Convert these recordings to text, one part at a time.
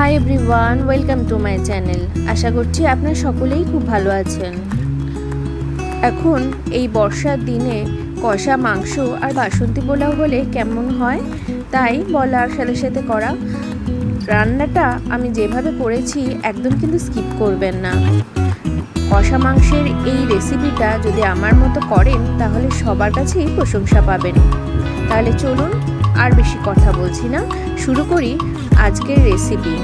Hi everyone welcome to my channel আশা করছি আপনারা সকলেই খুব ভালো আছেন। এখন এই বর্ষার দিনে কষা মাংস আর বাসন্তী পোলাও হলে কেমন হয়, তাই বলার সাথে সাথে করা রান্নাটা আমি যেভাবে করেছি একদম কিন্তু স্কিপ করবেন না। কষা মাংসের এই রেসিপিটা যদি আমার মতো করেন, তাহলে সবার কাছেই প্রশংসা পাবেন। তাহলে চলুন আর বেশি কথা বলছি না। শুরু করি আজকের রেসিপি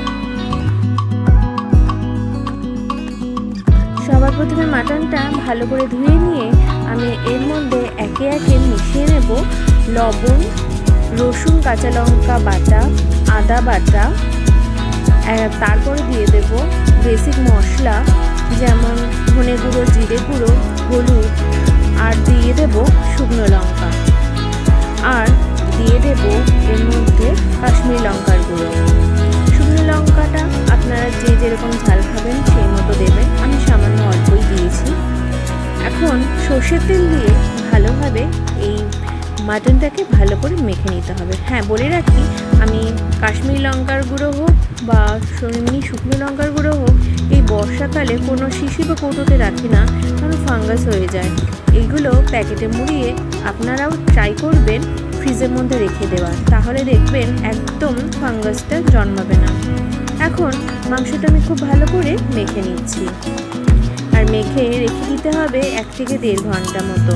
সবার প্রথমে মাটনটা ভালো করে ধুয়ে নিয়ে আমি এর মধ্যে একে একে মিশিয়ে নেব লবণ, রসুন, কাঁচা লঙ্কা বাটা, আদা বাটা। তারপরে দিয়ে দেব বেসিক মশলা, যেমন ধনে গুঁড়ো, জিরে গুঁড়ো, হলুদ, আর দিয়ে দেব শুকনো লঙ্কা। আর দিয়ে দেব এর মধ্যে কাশ্মীরি লঙ্কার গুঁড়ো। শুকনো লঙ্কাটা আপনারা যে যেরকম ঝাল খাবেন সেই মতো দেবেন। আমি সামান্য অল্পই দিয়েছি। এখন সর্ষের তেল দিয়ে ভালোভাবে এই মাটনটাকে ভালো করে মেখে নিতে হবে। হ্যাঁ বলে রাখি, আমি কাশ্মীরি লঙ্কার গুঁড়ো হোক বা এমনি শুকনো লঙ্কার গুঁড়ো হোক, এই বর্ষাকালে কোনো শিশি বা কৌটোতে রাখি না কারণ ফাঙ্গাস হয়ে যায়। এইগুলো প্যাকেটে মুড়িয়ে আপনারাও ট্রাই করবেন। ফ্রিজের মধ্যে রেখে দেওয়া, তাহলে দেখবেন একদম ফাঙ্গাসটা জন্মাবে না। এখন মাংসটা আমি খুব ভালো করে মেখে নিচ্ছি। আর মেখে রেখে দিতে হবে এক থেকে দেড় ঘণ্টা মতো।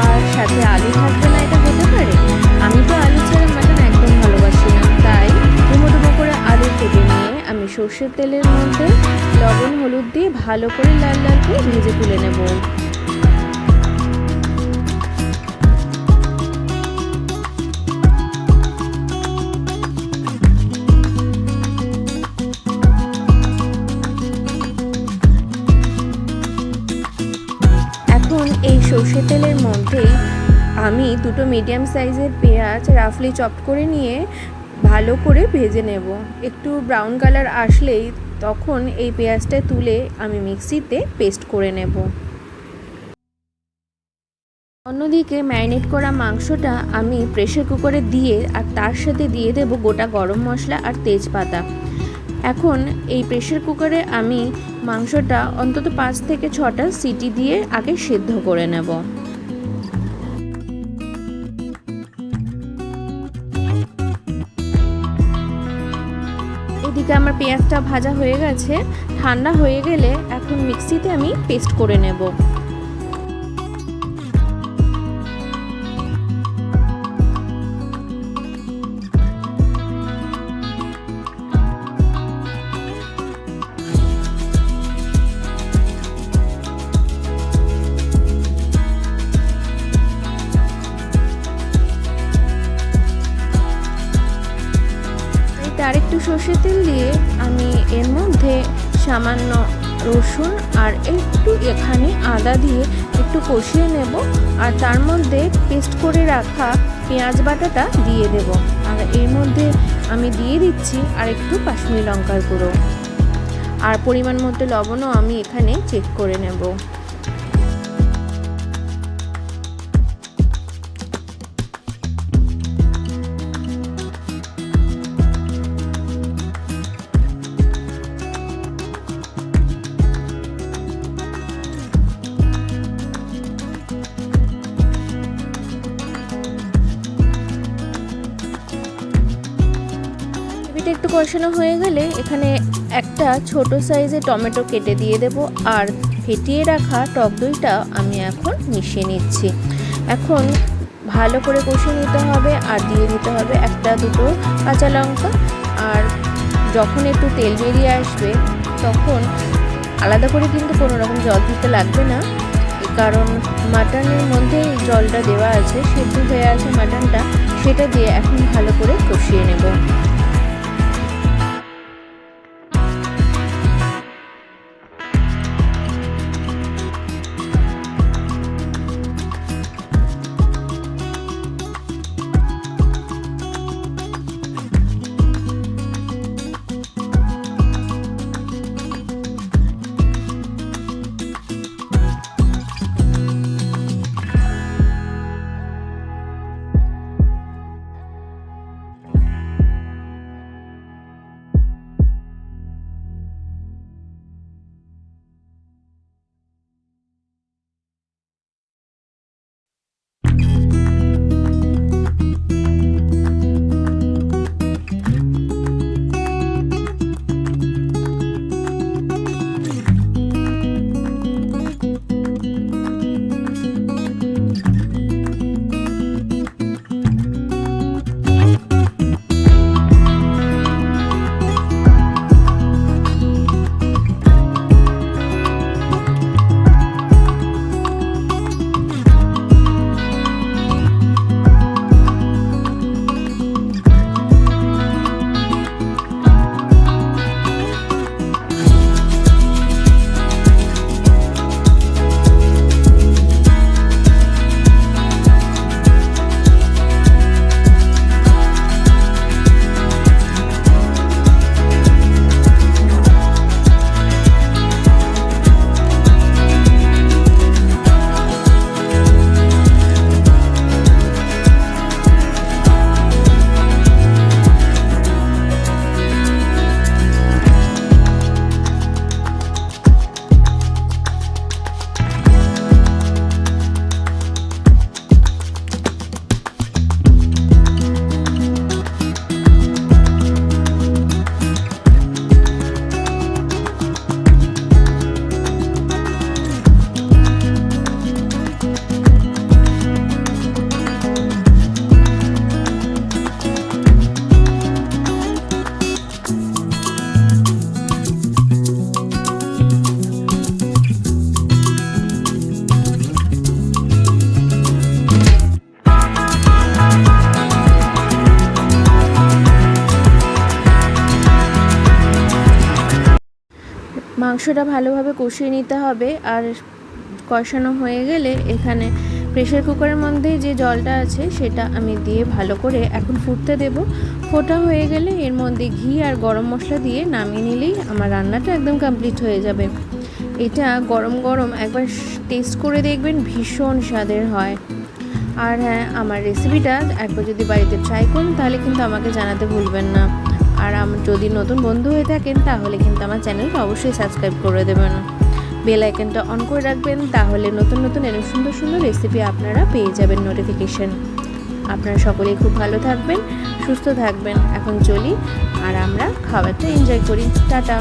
আর সাথে আলু থাকবে না, এটা হতে পারে। আমি তো আলু ছাড়া মাটন একদম ভালোবাসি না। তাই ডুমো ডুমো করে আলু কেটে নিয়ে আমি সর্ষের তেলের মধ্যে লবণ, হলুদ দিয়ে ভালো করে লাল লাল করে ভেজে তুলে নেব। সর্ষে তেলের মধ্যেই আমি দুটো মিডিয়াম সাইজের পেঁয়াজ রাফলি চপ করে নিয়ে ভালো করে ভেজে নেব। একটু ব্রাউন কালার আসলেই তখন এই পেঁয়াজটা তুলে আমি মিক্সিতে পেস্ট করে নেব। অন্যদিকে ম্যারিনেট করা মাংসটা আমি প্রেশার কুকারে দিয়ে আর তার সাথে দিয়ে দেব গোটা গরম মশলা আর তেজপাতা। এখন এই প্রেশার কুকারে আমি মাংসটা অন্তত পাঁচ থেকে ছটা সিটি দিয়ে আগে সিদ্ধ করে নেব। এদিকে আমার পেঁয়াজটা ভাজা হয়ে গেছে। ঠান্ডা হয়ে গেলে এখন মিক্সিতে আমি পেস্ট করে নেব। সর্ষের তেল দিয়ে আমি এর মধ্যে সামান্য রসুন আর একটু এখানে আদা দিয়ে একটু কষিয়ে নেব আর তার মধ্যে পেস্ট করে রাখা পেঁয়াজ বাটাটা দিয়ে দেব। আর এর মধ্যে আমি দিয়ে দিচ্ছি আর একটু কাশ্মীরি লঙ্কার গুঁড়ো। আর পরিমাণ মতো লবণও আমি এখানে চেক করে নেব। একটু কষানো হয়ে গেলে এখানে একটা ছোট সাইজের টমেটো কেটে দিয়ে দেব আর ফেটিয়ে রাখা টক দইটা আমি এখন মিশিয়ে নিচ্ছি। এখন ভালো করে কষিয়ে নিতে হবে আর দিয়ে দিতে হবে একটা দুটো কাঁচা লঙ্কা। আর যখন একটু তেল বেরিয়ে আসবে, তখন আলাদা করে কিন্তু কোনো রকম জল দিতে লাগবে না। কারণ মাটনের মধ্যে জলটা দেওয়া আছে, সেদ্ধ হয়ে আছে মাটনটা, সেটা দিয়ে এখন ভালো করে কষিয়ে নেব। মাংসটা ভালোভাবে কষিয়ে নিতে হবে আর কষানো হয়ে গেলে এখানে প্রেশার কুকারের মধ্যে যে জলটা আছে সেটা আমি দিয়ে ভালো করে এখন ফুটতে দেব। ফোটা হয়ে গেলে এর মধ্যে ঘি আর গরম মশলা দিয়ে নামিয়ে নিলেই আমার রান্নাটা একদম কমপ্লিট হয়ে যাবে। এটা গরম গরম একবার টেস্ট করে দেখবেন ভীষণ স্বাদের হয়। আর হ্যাঁ আমার রেসিপিটা একবার যদি বাড়িতে ট্রাই করুন তাহলে কিন্তু আমাকে জানাতে ভুলবেন না। আর যদি নতুন বন্ধু হয়ে থাকেন, তাহলে কিন্তু আমার চ্যানেলটা অবশ্যই সাবস্ক্রাইব করে দেবেন। বেল আইকনটা অন করে রাখবেন, তাহলে নতুন নতুন এরকম সুন্দর সুন্দর রেসিপি আপনারা পেয়ে যাবেন নোটিফিকেশন আপনারা সকলেই খুব ভালো থাকবেন, সুস্থ থাকবেন। এখন চলি, আর আমরা খাবারটা এনজয় করি। টাটা।